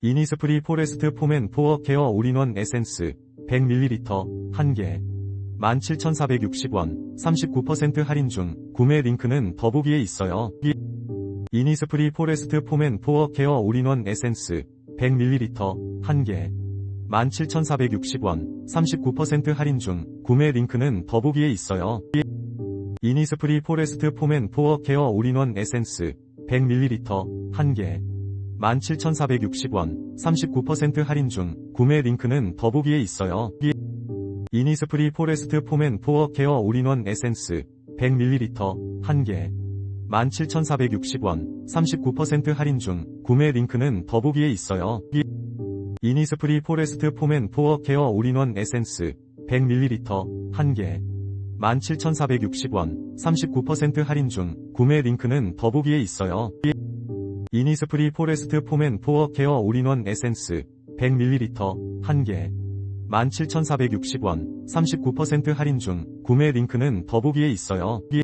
이니스프리 포레스트 폼앤 포어 케어 올인원 에센스 100ml 1개 17,460원 39% 할인 중 구매 링크는 더보기에 있어요. 이- 이니스프리 포레스트 폼앤 포어 케어 올인원 에센스 100ml 1개 17,460원 39% 할인 중 구매 링크는 더보기에 있어요. 이- 이니스프리 포레스트 폼앤 포어 케어 올인원 에센스 100ml 1개 17,460원 39% 할인 중 구매 링크는 더보기에 있어요. 이- 이니스프리 포레스트 폼앤 포어 케어 올인원 에센스 100ml 1개 17,460원 39% 할인 중 구매 링크는 더보기에 있어요. 이- 이니스프리 포레스트 폼앤 포어 케어 올인원 에센스 100ml 1개 17,460원 39% 할인 중 구매 링크는 더보기에 있어요. 이- 이니스프리 포레스트 폼앤 포어 케어 올인원 에센스 100ml 1개 17,460원 39% 할인 중 구매 링크는 더보기에 있어요. 이-